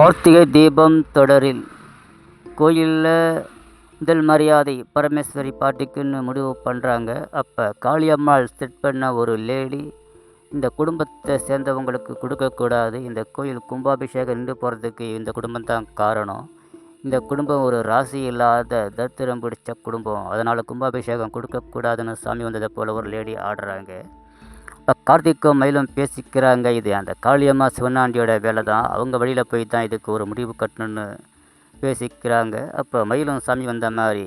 கார்த்திகை தீபம் தொடரில் கோயிலில் முதல் மரியாதை பரமேஸ்வரி பாட்டிக்குன்னு முடிவு பண்ணுறாங்க அப்போ காளியம்மாள் செட் பண்ண ஒரு லேடி இந்த குடும்பத்தை சேர்ந்தவங்களுக்கு கொடுக்கக்கூடாது இந்த கோயில் கும்பாபிஷேகம் நின்று போகிறதுக்கு இந்த குடும்பம் தான் காரணம். இந்த குடும்பம் ஒரு ராசி இல்லாத தத்திரம் பிடிச்ச குடும்பம். அதனால் கும்பாபிஷேகம் கொடுக்கக்கூடாதுன்னு சாமி வந்ததை போல் ஒரு லேடி ஆடுறாங்க. இப்போ கார்த்திக்கும் மயிலும் பேசிக்கிறாங்க இது அந்த காளியம்மா சிவனாண்டியோட வேலை தான் அவங்க வழியில் போய் தான் இதுக்கு ஒரு முடிவு கட்டணும்னு பேசிக்கிறாங்க. அப்போ மயிலும் சாமி வந்த மாதிரி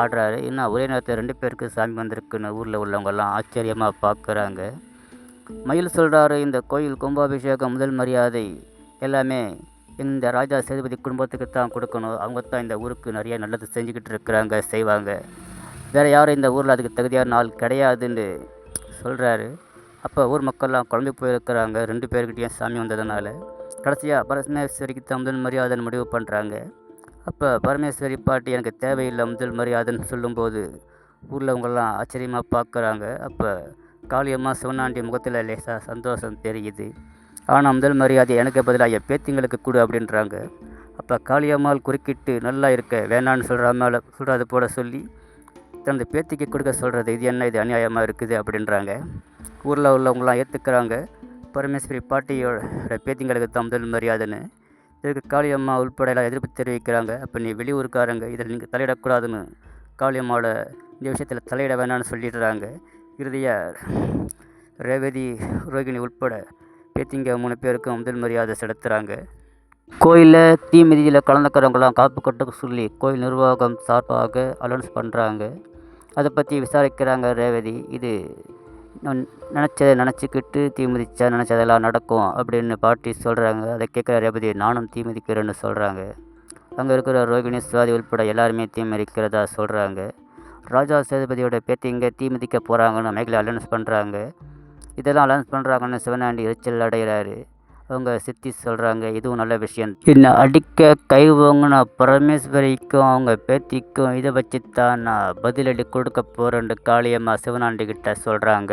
ஆடுறாரு. இன்னும் ஒரே நேரத்தில் ரெண்டு பேருக்கு சாமி வந்திருக்குன்னு ஊரில் உள்ளவங்கெல்லாம் ஆச்சரியமாக பார்க்குறாங்க மயில் சொல்கிறாரு இந்த கோயில் கும்பாபிஷேகம் முதல் மரியாதை எல்லாமே இந்த ராஜா சேதுபதி குடும்பத்துக்கு தான் கொடுக்கணும். அவங்க தான் இந்த ஊருக்கு நிறைய நல்லது செஞ்சுக்கிட்டு இருக்கிறாங்க செய்வாங்க. வேறு யாரும் இந்த ஊரில் அதுக்கு தகுதியான நாள் கிடையாதுன்னு சொல்கிறாரு அப்போ ஊர் மக்கள்லாம் குழம்பி போயிருக்கிறாங்க. ரெண்டு பேர்கிட்டையும் சாமி வந்ததுனால. கடைசியாக பரமேஸ்வரிக்கு தான் முதல் மரியாதைன்னு முடிவு பண்ணுறாங்க அப்போ பரமேஸ்வரி பாட்டி எனக்கு தேவையில்லை முதல் மரியாதைன்னு சொல்லும்போது ஊரில் அவங்கெல்லாம் ஆச்சரியமாக பார்க்குறாங்க. அப்போ காளியம்மா சிவனாண்டி முகத்தில் லேசாக சந்தோஷம் தெரியுது. ஆனால் முதல் மரியாதை எனக்கு பதிலாக என் பேத்திங்களுக்கு கொடு அப்படின்றாங்க. அப்போ காளியம்மாள் குறுக்கிட்டு நல்லா இருக்க வேணான்னு சொல்கிற மேலே சொல்கிறது போல சொல்லி தனது பேத்திக்கு கொடுக்க சொல்கிறது இது என்ன இது அநியாயமாக இருக்குது அப்படின்றாங்க. ஊரில் உள்ளவங்களாம் ஏற்றுக்கிறாங்க பரமேஸ்வரி பாட்டியோட பேத்திங்களுக்கு தான் முதல் மரியாதைன்னு. இதுக்கு காளியம்மா உள்பட எல்லாம் எதிர்ப்பு தெரிவிக்கிறாங்க. அப்போ நீ வெளியூருக்காரங்க இதில் நீங்கள் தலையிடக்கூடாதுன்னு காளியம்மாவோட இந்த விஷயத்தில் தலையிட வேணாம்னு சொல்லிடுறாங்க. இறுதியாக ரேவதி ரோகிணி உட்பட பேத்திங்க மூணு பேருக்கும் முதல் மரியாதை செலுத்துகிறாங்க கோயிலில் தீ மிதியில் கலந்துக்கிறவங்களாம் காப்பு கட்ட சொல்லி கோயில் நிர்வாகம் சார்பாக அலௌன்ஸ் பண்ணுறாங்க அதை பற்றி விசாரிக்கிறாங்க ரேவதி. இது நினச்சதை நினச்சிக்கிட்டு தீ மிதிச்சா நினச்சதெல்லாம் நடக்கும் அப்படின்னு பாட்டி சொல்கிறாங்க அதை கேட்குற ரேபதி நானும் தீ மிதிக்கிறேன்னு சொல்கிறாங்க அங்கே இருக்கிற ரோகிணி சுவாதி உள்பட எல்லாருமே தீ மிதிக்கிறதா சொல்கிறாங்க ராஜா சேதுபதியோட பேத்திங்க தீ மிதிக்க போகிறாங்கன்னு மைக்கில் அலௌன்ஸ் பண்ணுறாங்க இதெல்லாம் அலௌன்ஸ் பண்ணுறாங்கன்னு சிவனாண்டி எரிச்சல் அடைகிறாரு. அவங்க சித்தி சொல்கிறாங்க இதுவும் நல்ல விஷயம். என்னை அடிக்க கை வாங்கின பரமேஸ்வரிக்கும் அவங்க பேத்திக்கும் இதை வச்சு தான் நான் பதிலடி கொடுக்க போகிறேன்னு காளியம்மா சிவனாண்டிக்கிட்ட சொல்கிறாங்க